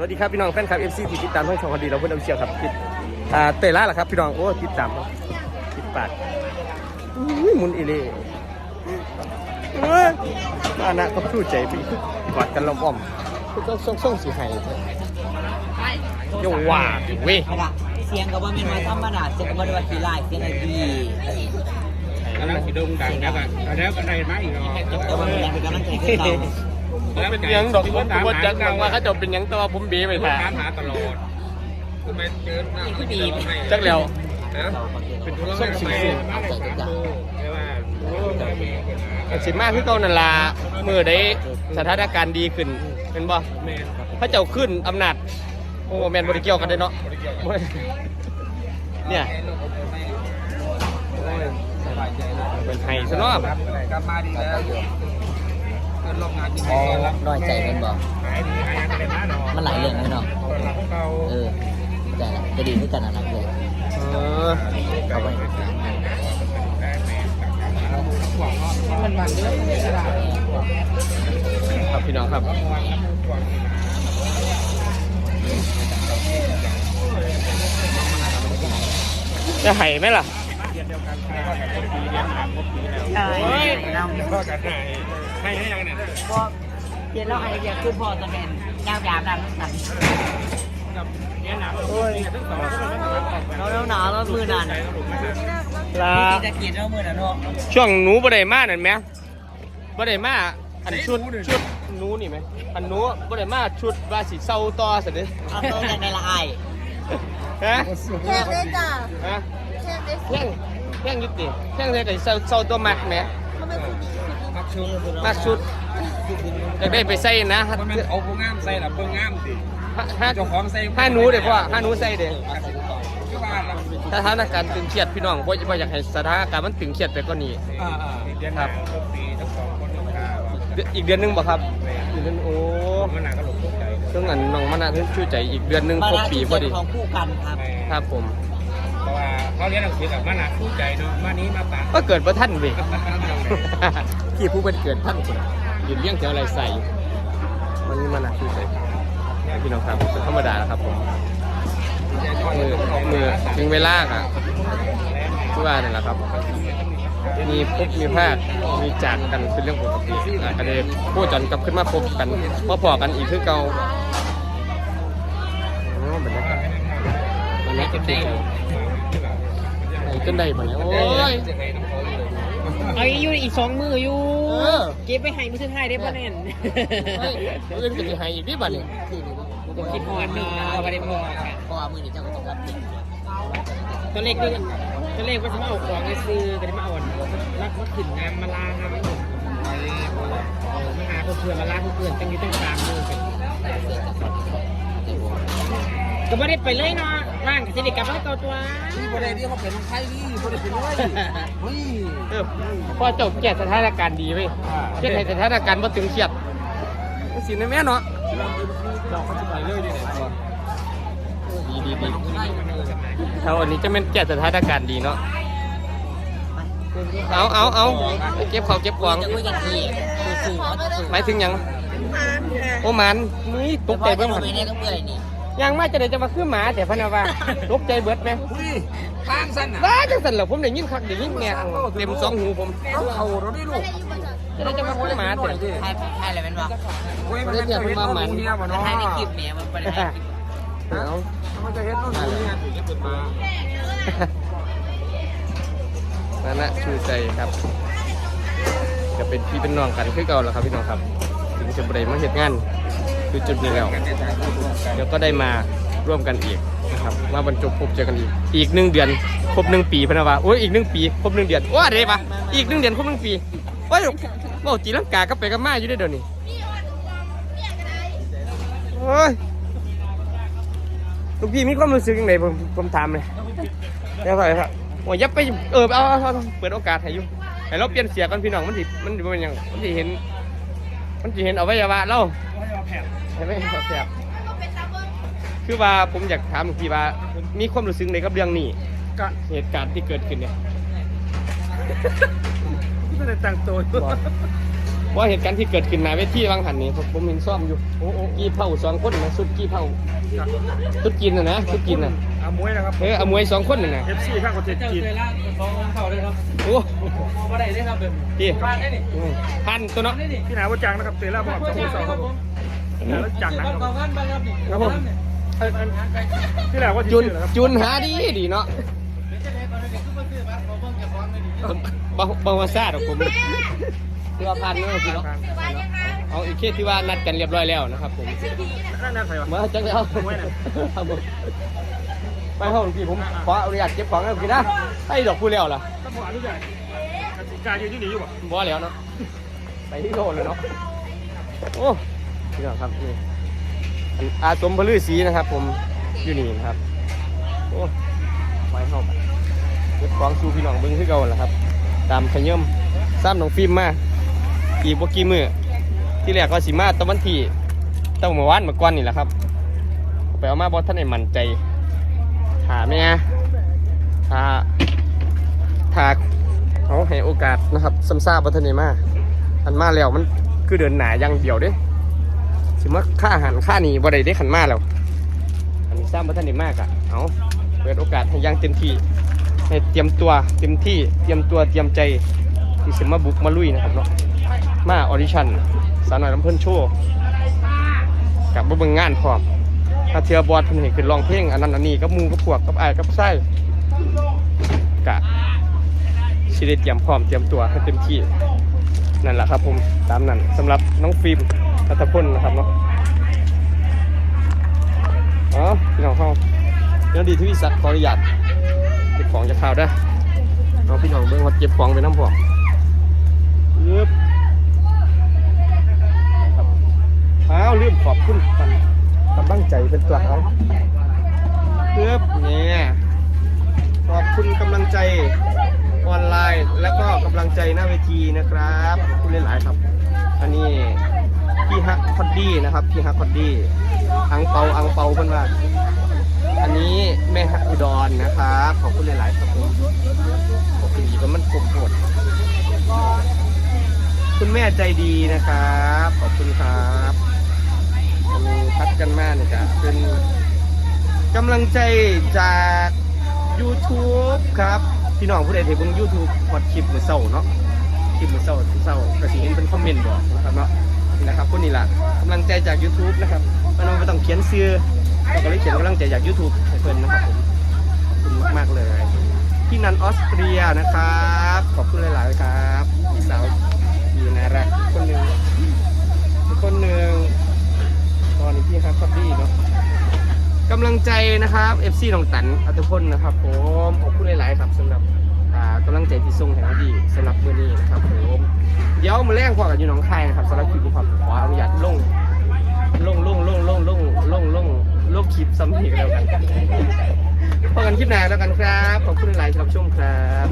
วัสดีครับพี่น้องแฟนคลับ FC ที่ติดตามทั้งช่องคดีเราเพื่อนเอาเชียร์ครับติดอ่าเตะล่าล่ะครับพี่น้องโอ้ติดตามติดปากอุ้ยหมุนอีเล่เอ้ยอานะก็สู้ใจพี่กอดกันล้อมอ้อมคือต้องส่งส่งสีไห้ยังว่าอยู่เว้ยไม่ละเสียงก็บ่แม่นว่าธรรมดาเสียงก็บ่ได้ว่าขี้ร้ายเสียงไอ้ดีกำลังสิดงดังแล้วกันแล้วก็ได้มาอีกเนาะแต่ว่ามันยังเป็นกำลังใจให้เรา เป็นหยังดอกผมผมว่าจักนังว่าเขาจะเป็นหยังแตัวาผมเบี้ไปถาท่ามหาตลอดคือมันเจอหน้าที่ดีจักแล้ว นะเป็นธุรกิจใหม่มาได้สามมือไม่ว่าก็สิมาคือเก่านั่นล่ะมือได้สถานการณ์ดีขึ้นเป็นบ่แม่ครับพระเจ้าขึ้นอำนาจโอ้แมนบริเกี่ยวกันได้เนาะบ่ได้เนี่ยสบายใจเลยเป็นไห้ซะเนาะกลับมาดีแล้วเกิ นรอบงานจริงอ๋อๆรับน้อยใจเป็นบ่ หายดีหายอะไรมาเนาะมันหลายเรื่องเลยเนาะรับของเราเออแต่ละจะดีขึ้นกันนะเลยเออเอาไปมันมันเยอะไม่ได้ครับพี่น้องครับจะไห้ไหมล่ะใช่เราก็กันให้ ให้ให้ยังเนี่ยพอเรียนเราไอ้เดียคือพ่อตะเป็นยาวยาวดังนั่นกับเนี่ยหนักทั้งสองเราเราหนาวเรามือนั่นลาที่ตะเกียบเรามือนั่นเนาะช่วงหนูบ่ได้มานั่นไหมบ่ได้มาอันชุดชุดหนูนี่ไหมอันหนูบ่ได้มาชุดว่าสิเศร้าต่อสิเด้เอาตัวในละอายฮะแค่ได้จ้ะฮะแค่ได้แท่งแท่งอยุติแท่งเลยก็เศร้าเศร้าตัวมักแหม ชุดมักชุดอยากได้ไปใส่นะมันเป็นเอาผู้งามใส่หรอผู้งามสิห้าเจ้าของใส่ห้าหนูเด้อพ่อห้าหนูใส่เด้อคือว่าเราสถานการณ์ตึงเครียดพี่น้องบ่บ่อยากให้สถานการณ์มันตึงเครียดไปกว่านี้อ่าอ่าเดือนหน้าครบปีทั้งสองคนต้องการเดือนอีกเดือนหนึงบ่ครับอีกเดือนโอ้มันหนักก็หลบตกใจเรื่องนั้นน้องมานาวถึงช่วยใจอีกเดือนหนึงมาครบละปีที่พอดีของคู่กันครับครับผมเพราะว่าเขาเรียนหนังสือกับมันหนักคู่ใจเนาะมานี้มาตาก็เกิดบ่ทันเว้ ยพี่ผู้เป็นเกิดท่านคนยืนเลี้ยงแถวอะไรใส่มันนี่มันนะคือใส่พี่น้องครับเป็นธรรมดาแล้วครับผมมือมือถึงเวลาอะทุกว่านี่นแหละครับ มีพบมีภาคมีจากกันเป็นเรื่องปกติอะก็เลยพูดจนกลับขึ้นมาพบกันมาพอกันอีกคือเก่าโอ้บรรยากาศบรรยากาศดีไอ้ต้นใดบ่เนี่ยโอ้ย เอาอยู่อีกสองมืออยู่ เออ เก็บไปให้มือสุดท้ายได้ป่ะแน่นเฮ้ยเรื่องจะมีให้อีกนี่บ่เนี่ยคิดหอดเนาะไม่ได้พอค่ะเพราะว่ามือนี้เจ้าก็ต้องรับผิดตัวเลขนี่ตัวเลขว่าจะมาเอาของไปซื้อก็ได้มาเอารักมาขึ้นงานมาลางานมาหนุนมาหาเพื่อนมาลาเพื่อนตั้งอยู่ตั้งกลางมือกัน ก็ไม่ได้ไปเลยเนาะร่างกับสิริกับว่าเก่าตัวประเด็นที่เขาเป็นไทยนี่ประเด็นเป็นเลยเฮ้ยเออพอจบแก้สถานการณ์ดีเว้ยแก้ให้สถานการณ์บ่ตึงเครียดสินะแม่เนาะเราเขาจะไปเรื่อยดิเนี่ยดีดีดีเท่าอันนี้จะเป็นแก้สถานการณ์ดีเนาะเอาเอาเอาไปเก็บของเก็บของจะคุยกันทีคือสื่อเขาจะสื่อหมายถึงหยัง โอ้หมันนี่ตกใจเบิ้เบิ่งงมัมันนไม่ได้ก็เพื่อนนี่ยังมาจะได้จะมาคือหมาแต่พะนาว่าตกใจเบิดไหมอุ้ยทางสั้นอะว้าจังสันเหรอผมได้ยินคักได้ยินแง่เต็มสองหูผมเอาเข่าเราได้ลูกจะได้จะมาคือหมาแต่ใช่ใช่อะไรเป็นวะเว้ยมันจะเห็นน้องมูเนี่ยมันมันเนาะให้ในคลิปเมียมันไปได้เอามันจะเห็นน้องมูเนี่ยถึงจะเปิดมานั่นนะชื่อใจครับ จะเป็นพี่เป็นน้องกันคือเก่าแล้วครับพี่น้องครับ ถึงจะบริมาเหตุงานคือจุดนี้แล้วเดี๋ยวก็ได้มาร่วมกันอีกนะครับมาบรรจบพบเจอกันอีก อีกหนึ่งเดือนครบหนึ่งปีพนะวะโอ้ยอีกหนึ่งปีครบหนึ่งเดือนว้าเดี๋ยวปะอีกหนึ่งเดือนครบหนึ่งปีโอ้ยบอกจีรังกาก็ไปกับมาอยู่ได้เดี๋ยวนี้โอ้ยลูกพี่มีความรู้สึกยังไงผมผมถามเลยเดี๋ยวไปครับโอ้ยยับไปเออเอาเอาเปิดโอกาสให้ยู่ให้เราเปลี่ยนเสียกันพี่น้องมันสิมันสิเป็นยังมันสิเห็น มันสิเห็นอวัยวะเราใช่ไหมครับแซ่บคือว่าผมอยากถามพี่ว่า มีความรู้สึกในกับเรื่องนี้ ก็เหตุการณ์ที่เกิดขึ้นเนี่ยไม่ได้ตั้งตัวบอกว่าเหตุการณ์ที่เกิดขึ้นหนาเวทีบางหันนี่ผมผมเห็นซ่อมอยู่โอ้โอ้กี้เผาสองคนนะสุดกี้เผาสุดกินนะนะสุดกินนะอามวยนะครับเออเอามวยสองคนน่ะนะเอฟซีข้างประเทศเจ้าจีนเคยล่าฟ้องเขาด้วยครับโอ้บ่ได้ได้ครับเดิมพี่บ้านได้นี่อืมพันตัวเนาะได้นี่พี่นาว่าจังนะครับเตะล่าบอกสองคนสองครับผมแล้วจังนะคต่อรับกันบ้านครับนี่ครับผมพี่นาว่าจุนชื่อนะครับจุนหาดีดีเนาะบ่บ่ว่าซาดอกผมตัวพันเนาะพี่เนาะเอาอีกเคสที่ว่านัดกันเรียบร้อยแล้วนะครับผมนั่นนั่นใครวะมาจังเลยเอาครับผม ไปห้องพี่ผมขออนุญาตเก็บของแล้วพี่นะให้ดอกพูดแล้วล่ะต้องบอกอนุญาตกติกายืนที่หนีอยู่ป่ะบ่แล้วเนาะไปที่โลเลยเนาะโอ้พี่น้องครับนี่อันอาสมพลือศรีนะครับ ผมอยู่นี่นะครับโอ้ไปห้องเก็บของสู่พี่น้องเบิ้งคือเก่าแหละครับ ตามขย่มซ้ำน้องฟิล์มมาอีกบ่กี่มือที่แรกก็สิมาตะวันที่ตั้งเมื่อวานเมื่อก่อนนี่แหละครับไปเอามาบอท่านไหนมั่นใจ ถามแม่ถ้าถาเขาให้โอกาสนะครับซ้ำซาบอท่านไหนมาอันมาแล้วมันคือเดินหนาอย่างเดียวเด้สิมาค่าอาหารค่านี้บ่ได้ได้ขันมาแล้วอันนี้ซ้ำบอท่านไหนมากอะเอาเปิดโอกาสให้ยังเต็มที่ให้เตรียมตัวเต็มที่เตรียมตัวเตรียมใจที่จะมาบุกมาลุยนะครับเนาะมาออดิชั่นสาวหน่อยลำเพิ่นโชว์กับบ่เบิ่งงานพร้อม ถ้าเทือบอดเพิ่นเห็นขึ้นร้องเพลงอันนั้นอันนี้กับหมูกับพวกกับอ้กับไส้กะสิได้เตรียมพร้อมเตรียมตัวให้เต็มที่นั่นแหละครับผมตามนั้นสำหรับน้องฟิล์มรัตพลนะครับเนาะอ๋อพี่น้องเฮาเรื่องดีที่วิสัตขออนุญาตเก็บของจะข่าวได้เอาพี่น้องเบิ่งว่าเก็บของไปน้ำพร้อมยึบอ้าวลืมขอบคุณกันกำลังใจ เป็นตัวเขาเพื่อเนี่ยขอบคุณกำลังใจออนไลน์ แล้วก็กำลังใจหน้าเวทีนะครับขอบคุณหลายๆครับ อันนี้พี่ฮักคอดดี้นะครับพี่ฮักคอดดี้อังเปาอังเปาเพิ่นว่าอันนี้แม่ฮักอุดรนะครับขอบคุณหลายๆครับผมขอบคุณดีมันกลมโหดคุณแม่ใจดีนะครับ ขอบคุณครับอันนี้พัดกันมากเนี่ย จะเป็นกำลังใจจาก YouTube ครับ พี่น้องผู้ใดที่เบิ่ง YouTube พอดคลิปมือเศร้าเนาะคลิปมือเศร้าเศร้าก็สิเห็นเป็นคอมเมนต์บอกนะครับเนาะนี่นะครับคนนี้ล่ะกำลังใจจาก YouTube นะครับมันไม่ต้องเขียนซื้อเราก็เลยเขียนกำลังใจจาก YouTube ให้เพิ่นนะครับผมขอบคุณมากๆเลย พี่นันออสเตรียนะครับ ขอบคุณหลายๆครับพี่สาวดีนะรักคนหนึ่งคนหนึ่ง ตอนนี้พี่ครับครับดีเนาะกำลังใจนะครับ FC น้องตันอัตพลนะครับผมขอบคุณหลาย ๆ ครับสำหรับกำลังใจที่ส่งให้เราดีสำหรับเมื่อนี้นะครับผมเดี๋ยวมาแรงพอกันอยู่หนองคายนะครับสำหรับคลิปนี้ครับขออนุญาตลงลงลงลงลงลงลงลงลงคลิปซ้ำอีกแล้วกันพอกันคลิปหน้าแล้วกันครับ ขอบคุณหลายๆสำหรับชมครับ